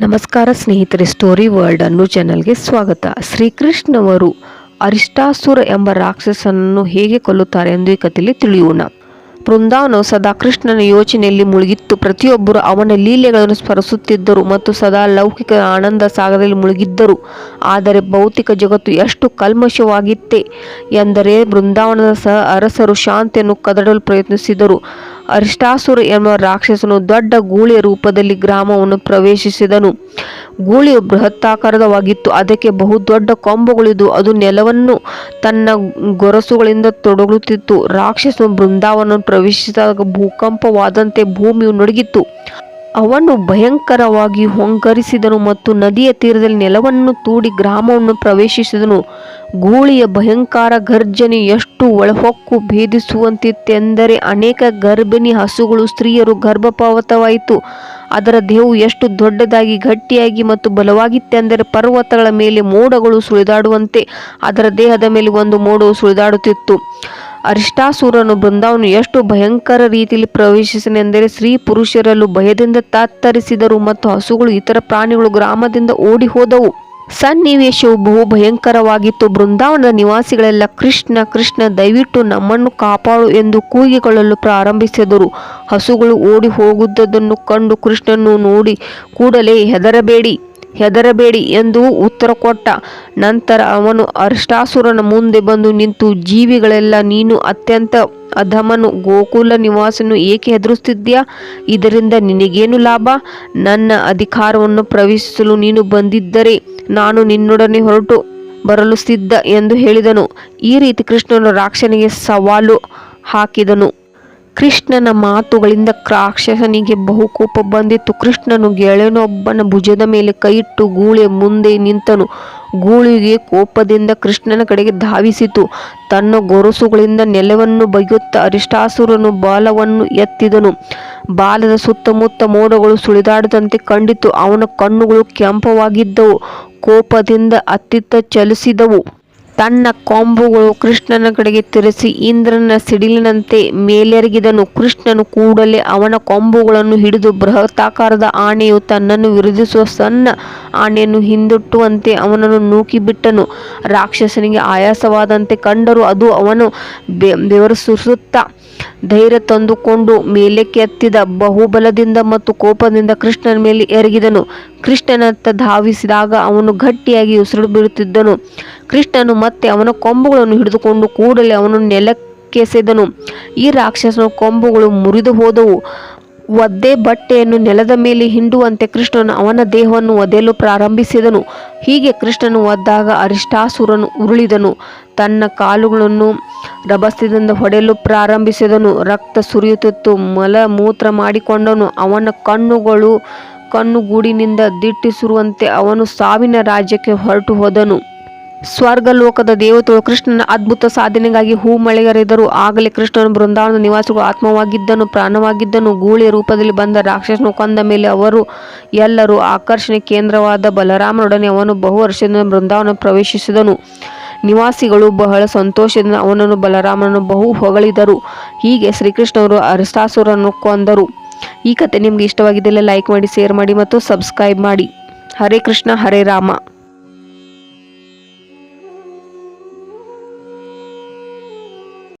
ನಮಸ್ಕಾರ ಸ್ನೇಹಿತರೆ story world ಅನ್ನು ಚಾನಲ್ಗೆ ಸ್ವಾಗತ. ಶ್ರೀಕೃಷ್ಣವರು ಅರಿಷ್ಟಾಸುರ ಎಂಬ ರಾಕ್ಷಸನನ್ನು ಹೇಗೆ ಕೊಲ್ಲುತ್ತಾರೆ ಎಂದು ಈ ಕಥೆಯಲ್ಲಿ ತಿಳಿಯೋಣ. ಬೃಂದಾವನವು ಸದಾ ಕೃಷ್ಣನ ಯೋಚನೆಯಲ್ಲಿ ಮುಳುಗಿತ್ತು. ಪ್ರತಿಯೊಬ್ಬರು ಅವನ ಲೀಲೆಗಳನ್ನು ಸ್ಮರಿಸುತ್ತಿದ್ದರು ಮತ್ತು ಸದಾ ಲೌಕಿಕ ಆನಂದ ಸಾಗರದಲ್ಲಿ ಮುಳುಗಿದ್ದರು. ಆದರೆ ಭೌತಿಕ ಜಗತ್ತು ಎಷ್ಟು ಕಲ್ಮಶವಾಗಿತ್ತೆ ಎಂದರೆ ಬೃಂದಾವನದ ಸಹ ಅರಸರು ಶಾಂತಿಯನ್ನು ಕದಡಲು ಪ್ರಯತ್ನಿಸಿದರು. ಅರಿಷ್ಟಾಸುರ ಎಂಬ ರಾಕ್ಷಸನು ದೊಡ್ಡ ಗೂಳಿಯ ರೂಪದಲ್ಲಿ ಗ್ರಾಮವನ್ನು ಪ್ರವೇಶಿಸಿದನು. ಗೂಳಿಯು ಬೃಹತ್ತಾಕಾರದವಾಗಿತ್ತು ಅದಕ್ಕೆ ಬಹು ದೊಡ್ಡ ಕೊಂಬುಗಳಿದ್ದು, ಅದು ನೆಲವನ್ನು ತನ್ನ ಗೊರಸುಗಳಿಂದ ತೊಡಗುತ್ತಿತ್ತು. ರಾಕ್ಷಸನು ಬೃಂದಾವನ ಪ್ರವೇಶಿಸಿದಾಗ ಭೂಕಂಪವಾದಂತೆ ಭೂಮಿಯು ನಡುಗಿತ್ತು. ಅವನು ಭಯಂಕರವಾಗಿ ಹೊಂಕರಿಸಿದನು ಮತ್ತು ನದಿಯ ತೀರದಲ್ಲಿ ನೆಲವನ್ನು ತೂಡಿ ಗ್ರಾಮವನ್ನು ಪ್ರವೇಶಿಸಿದನು. ಗೂಳಿಯ ಭಯಂಕರ ಗರ್ಜನೆ ಎಷ್ಟು ಒಳಹೊಕ್ಕು ಭೇದಿಸುವಂತಿತ್ತೆಂದರೆ ಅನೇಕ ಗರ್ಭಿಣಿ ಹಸುಗಳು ಸ್ತ್ರೀಯರು ಗರ್ಭಪಾವತವಾಯಿತು. ಅದರ ದೇಹವು ಎಷ್ಟು ದೊಡ್ಡದಾಗಿ, ಗಟ್ಟಿಯಾಗಿ ಮತ್ತು ಬಲವಾಗಿತ್ತೆಂದರೆ ಪರ್ವತಗಳ ಮೇಲೆ ಮೋಡಗಳು ಸುಳಿದಾಡುವಂತೆ, ಅದರ ದೇಹದ ಮೇಲೆ ಒಂದು ಮೋಡವು ಸುಳಿದಾಡುತ್ತಿತ್ತು. ಅರಿಷ್ಟಾಸುರನು ಬೃಂದಾವನು ಎಷ್ಟು ಭಯಂಕರ ರೀತಿಯಲ್ಲಿ ಪ್ರವೇಶಿಸನೆಂದರೆ ಸ್ತ್ರೀ ಪುರುಷರಲ್ಲೂ ಭಯದಿಂದ ತತ್ತರಿಸಿದರು ಮತ್ತು ಹಸುಗಳು ಇತರ ಪ್ರಾಣಿಗಳು ಗ್ರಾಮದಿಂದ ಓಡಿ ಹೋದವು. ಸನ್ನಿವೇಶವು ಬಹು ಭಯಂಕರವಾಗಿತ್ತು. ಬೃಂದಾವನದ ನಿವಾಸಿಗಳೆಲ್ಲ, ಕೃಷ್ಣ ಕೃಷ್ಣ, ದಯವಿಟ್ಟು ನಮ್ಮನ್ನು ಕಾಪಾಡು ಎಂದು ಕೂಗಿಕೊಳ್ಳಲು ಪ್ರಾರಂಭಿಸಿದರು. ಹಸುಗಳು ಓಡಿ ಹೋಗುವುದನ್ನು ಕಂಡು ಕೃಷ್ಣನು ನೋಡಿ, ಕೂಡಲೇ ಹೆದರಬೇಡಿ. ಹೆದರಬೇಡಿ ಎಂದು ಉತ್ತರ ಕೊಟ್ಟ. ನಂತರ ಅವನು ಅರಿಷ್ಟಾಸುರನ ಮುಂದೆ ಬಂದು ನಿಂತು, ಜೀವಿಗಳೆಲ್ಲ ನೀನು ಅತ್ಯಂತ ಅಧಮನು, ಗೋಕುಲ ನಿವಾಸನು ಏಕೆ ಹೆದರುತ್ತಿದ್ಯಾ ಇದರಿಂದ ನಿನಗೇನು ಲಾಭ? ನನ್ನ ಅಧಿಕಾರವನ್ನು ಪ್ರವೇಶಿಸಲು ನೀನು ಬಂದಿದ್ದರೆ ನಾನು ನಿನ್ನೊಡನೆ ಹೊರಟು ಬರಲು ಸಿದ್ಧ ಎಂದು ಹೇಳಿದನು. ಈ ರೀತಿ ಕೃಷ್ಣನು ರಾಕ್ಷನಿಗೆ ಸವಾಲು ಹಾಕಿದನು. ಕೃಷ್ಣನ ಮಾತುಗಳಿಂದ ರಾಕ್ಷಸನಿಗೆ ಬಹುಕೋಪ ಬಂದಿತ್ತು. ಕೃಷ್ಣನು ಗೆಳೆಯನೊಬ್ಬನ ಭುಜದ ಮೇಲೆ ಕೈಯಿಟ್ಟು ಗೂಳಿಯ ಮುಂದೆ ನಿಂತನು. ಗೂಳಿಗೆ ಕೋಪದಿಂದ ಕೃಷ್ಣನ ಕಡೆಗೆ ಧಾವಿಸಿತು. ತನ್ನ ಗೊರಸುಗಳಿಂದ ನೆಲವನ್ನು ಬಗೆಯುತ್ತ ಅರಿಷ್ಟಾಸುರನು ಬಾಲವನ್ನು ಎತ್ತಿದನು. ಬಾಲದ ಸುತ್ತಮುತ್ತ ಮೋಡಗಳು ಸುಳಿದಾಡದಂತೆ ಕಂಡಿತು. ಅವನ ಕಣ್ಣುಗಳು ಕೆಂಪವಾಗಿದ್ದವು. ಕೋಪದಿಂದ ಅತ್ತಿತ್ತ ಚಲಿಸಿದವು. ತನ್ನ ಕೊಂಬುಗಳು ಕೃಷ್ಣನ ಕಡೆಗೆ ತಿರುಸಿ ಇಂದ್ರನ ಸಿಡಿಲಿನಂತೆ ಮೇಲೆರಗಿದನು. ಕೃಷ್ಣನು ಕೂಡಲೇ ಅವನ ಕೊಂಬುಗಳನ್ನು ಹಿಡಿದು ಬೃಹತ್ತಾಕಾರದ ಆನೆಯು ತನ್ನನ್ನು ವಿರೋಧಿಸುವ ಸಣ್ಣ ಆನೆಯನ್ನು ಹಿಂದಿಟ್ಟುವಂತೆ ಅವನನ್ನು ನೂಕಿಬಿಟ್ಟನು. ರಾಕ್ಷಸನಿಗೆ ಆಯಾಸವಾದಂತೆ ಕಂಡರೂ ಅದು ಅವನು ಬೆವರು ಸುರಿಸುತ್ತಾ ಧೈರ್ಯ ತಂದುಕೊಂಡು ಮೇಲಕ್ಕೆ ಎತ್ತಿದ ಬಹುಬಲದಿಂದ ಮತ್ತು ಕೋಪದಿಂದ ಕೃಷ್ಣನ ಮೇಲೆ ಎರಗಿದನು. ಕೃಷ್ಣನತ್ತ ಧಾವಿಸಿದಾಗ ಅವನು ಗಟ್ಟಿಯಾಗಿ ಉಸಿರು ಬಿಡುತ್ತಿದ್ದನು ಕೃಷ್ಣನು ಮತ್ತೆ ಅವನ ಕೊಂಬುಗಳನ್ನು ಹಿಡಿದುಕೊಂಡು ಕೂಡಲೇ ಅವನು ನೆಲಕ್ಕೆಸೆದನು. ಈ ರಾಕ್ಷಸನ ಕೊಂಬುಗಳು ಮುರಿದು ಹೋದವು. ಒದ್ದೆ ಬಟ್ಟೆಯನ್ನು ನೆಲದ ಮೇಲೆ ಹಿಂಡುವಂತೆ ಕೃಷ್ಣನು ಅವನ ದೇಹವನ್ನು ಒದೆಯಲು ಪ್ರಾರಂಭಿಸಿದನು. ಹೀಗೆ ಕೃಷ್ಣನು ಒದ್ದಾಗ ಅರಿಷ್ಟಾಸುರನು ಉರುಳಿದನು. ತನ್ನ ಕಾಲುಗಳನ್ನು ರಭಸ್ತದಿಂದ ಹೊಡೆಯಲು ಪ್ರಾರಂಭಿಸಿದನು. ರಕ್ತ ಸುರಿಯುತ್ತಿತ್ತು. ಮಲ ಮೂತ್ರ ಮಾಡಿಕೊಂಡನು. ಅವನ ಕಣ್ಣುಗಳು ಕಣ್ಣುಗೂಡಿನಿಂದ ದಿಟ್ಟಿಸಿರುವಂತೆ ಅವನು ಸಾವಿನ ರಾಜ್ಯಕ್ಕೆ ಹೊರಟು ಹೋದನು ಸ್ವರ್ಗಲೋಕದ ದೇವತೆಗಳು ಕೃಷ್ಣನ ಅದ್ಭುತ ಸಾಧನೆಗಾಗಿ ಹೂ ಮಳೆಗರೆದರು ಆಗಲೇ ಕೃಷ್ಣನು ಬೃಂದಾವನದ ನಿವಾಸಿಗಳು ಆತ್ಮವಾಗಿದ್ದನು, ಪ್ರಾಣವಾಗಿದ್ದನು. ಗೂಳಿಯ ರೂಪದಲ್ಲಿ ಬಂದ ರಾಕ್ಷಸನು ಕೊಂದ ಮೇಲೆ ಅವರು ಎಲ್ಲರೂ ಆಕರ್ಷಣೆ ಕೇಂದ್ರವಾದ ಬಲರಾಮನೊಡನೆ ಅವನು ಬಹು ವರ್ಷದಿಂದ ಬೃಂದಾವನ ಪ್ರವೇಶಿಸಿದನು. ನಿವಾಸಿಗಳು ಬಹಳ ಸಂತೋಷದಿಂದ ಅವನನ್ನು ಬಲರಾಮನನ್ನು ಬಹು ಹೊಗಳಿದರು. ಹೀಗೆ ಶ್ರೀಕೃಷ್ಣವರು ಅರಿಷ್ಟಾಸುರನ್ನು ಕೊಂದರು. ಈ ಕತೆ ನಿಮ್ಗೆ ಇಷ್ಟವಾಗಿದ್ದಲ್ಲಿ ಲೈಕ್ ಮಾಡಿ, ಶೇರ್ ಮಾಡಿ ಮತ್ತು ಸಬ್ಸ್ಕ್ರೈಬ್ ಮಾಡಿ. ಹರೇ ಕೃಷ್ಣ, ಹರೇ ರಾಮ.